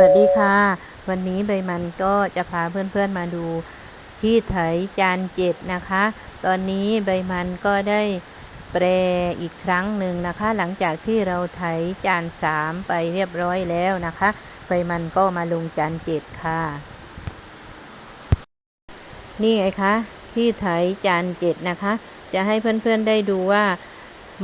วัสดีค่ะ วันนี้ใบมันก็จะพาเพื่อนๆมาดูที่ไถจานเจ็ดนะคะ ตอนนี้ใบมันก็ได้แปรอีกครั้งหนึ่งนะคะ หลังจากที่เราไถจานสามไปเรียบร้อยแล้วนะคะ ใบมันก็มาลงจานเจ็ดค่ะ นี่ไงคะที่ไถจานเจ็ดนะคะ จะให้เพื่อนๆได้ดูว่า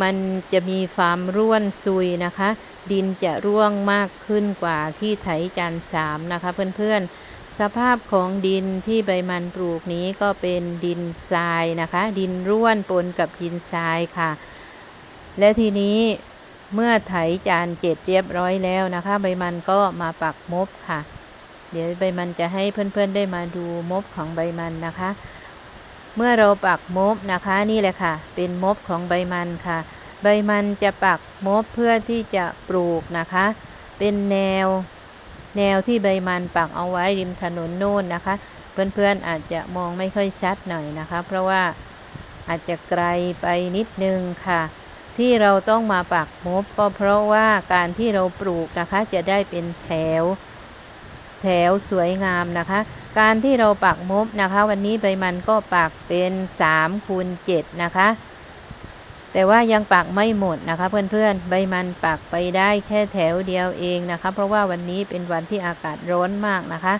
มันจะมีความร่วนซุยนะคะ ดินจะร่วงมากขึ้นกว่าที่ไถจานสามนะคะเพื่อนๆ สภาพของดินที่ใบมันปลูกนี้ก็เป็นดินทรายนะคะ ดินร่วนปนกับดินทรายค่ะ และทีนี้เมื่อไถจานเจ็ดเรียบร้อยแล้วนะคะ ใบมันก็มาปักมบค่ะ เดี๋ยวใบมันจะให้เพื่อนๆได้มาดูมบของใบมันนะคะ เมื่อเราปักมบนะคะนี่แหละค่ะ เป็นมบของใบมันค่ะ ใบมันจะปักมบเพื่อที่จะปลูกนะคะ เป็นแนวแนวที่ใบมันปักเอาไว้ริมถนนโน่นนะคะ เพื่อนๆอาจจะมองไม่ค่อยชัดหน่อยนะคะ เพราะว่าอาจจะไกลไปนิดนึงค่ะ ที่เราต้องมาปักมบก็เพราะว่าการที่เราปลูกนะคะจะได้เป็นแถว แถวสวยงามนะคะ การที่เราปักมบนะคะ วันนี้ใบมันก็ปักเป็น3คูณ7นะคะ แต่ว่ายังปักไม่หมดนะคะ เพื่อนๆ ใบมันปักไปได้แค่แถวเดียวเองนะคะ เพราะว่าวันนี้เป็นวันที่อากาศร้อนมากนะคะ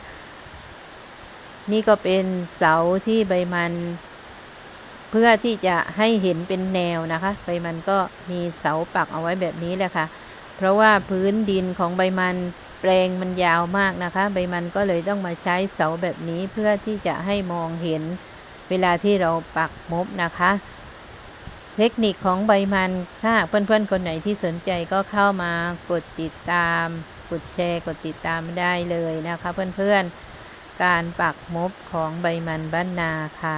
นี่ก็เป็นเสาที่ใบมัน เพื่อที่จะให้เห็นเป็นแนวนะคะ ใบมันก็มีเสาปักเอาไว้แบบนี้แหละค่ะ เพราะว่าพื้นดินของใบมันแปลงมันยาวมากนะคะ ใบมันก็เลยต้องมาใช้เสาแบบนี้เพื่อที่จะให้มองเห็นเวลาที่เราปักมบนะคะ เทคนิคของใบมัน ถ้าเพื่อนๆ คนไหนที่สนใจก็เข้ามากดติดตาม กดแชร์ กดติดตามได้เลยนะคะ เพื่อนๆ การปักมบของใบมันบ้านนาค่ะ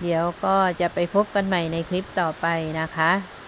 เดี๋ยวก็จะไปพบกันใหม่ในคลิปต่อไปนะคะ